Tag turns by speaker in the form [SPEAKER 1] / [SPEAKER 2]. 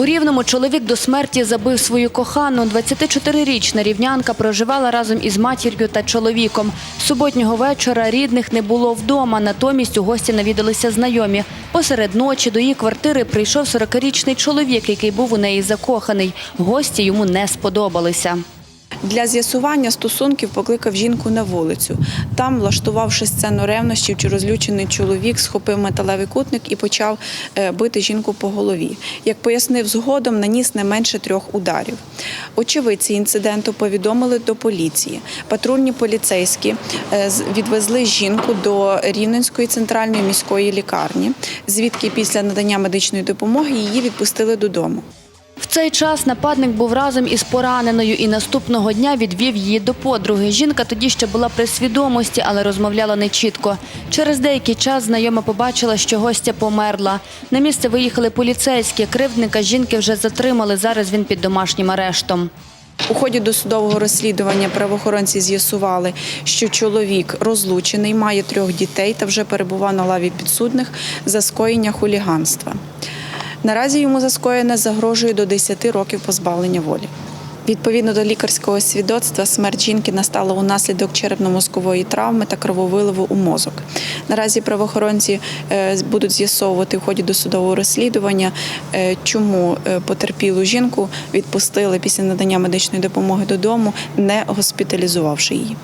[SPEAKER 1] У Рівному чоловік до смерті забив свою кохану. 24-річна рівнянка проживала разом із матір'ю та чоловіком. Суботнього вечора рідних не було вдома, натомість у гості навідалися знайомі. Посеред ночі до її квартири прийшов 40-річний чоловік, який був у неї закоханий. Гості йому не сподобалися.
[SPEAKER 2] Для з'ясування стосунків покликав жінку на вулицю. Там, влаштувавши сцену ревнощів, чи розлючений чоловік схопив металевий кутник і почав е, бити жінку по голові. Як пояснив згодом, наніс не менше трьох ударів. Очевидці інциденту повідомили до поліції. Патрульні поліцейські е, відвезли жінку до Рівненської центральної міської лікарні, звідки після надання медичної допомоги її відпустили додому.
[SPEAKER 1] В цей час нападник був разом із пораненою і наступного дня відвів її до подруги. Жінка тоді ще була при свідомості, але розмовляла нечітко. Через деякий час знайома побачила, що гостя померла. На місце виїхали поліцейські. Кривдника жінки вже затримали. Зараз він під домашнім арештом.
[SPEAKER 2] У ході досудового розслідування правоохоронці з'ясували, що чоловік розлучений, має трьох дітей та вже перебував на лаві підсудних за скоєння хуліганства. Наразі йому за скоєне загрожує до 10 років позбавлення волі. Відповідно до лікарського свідоцтва, смерть жінки настала унаслідок черепно-мозкової травми та крововиливу у мозок. Наразі правоохоронці е, будуть з'ясовувати в ході досудового розслідування, е, чому е, потерпілу жінку відпустили після надання медичної допомоги додому, не госпіталізувавши її.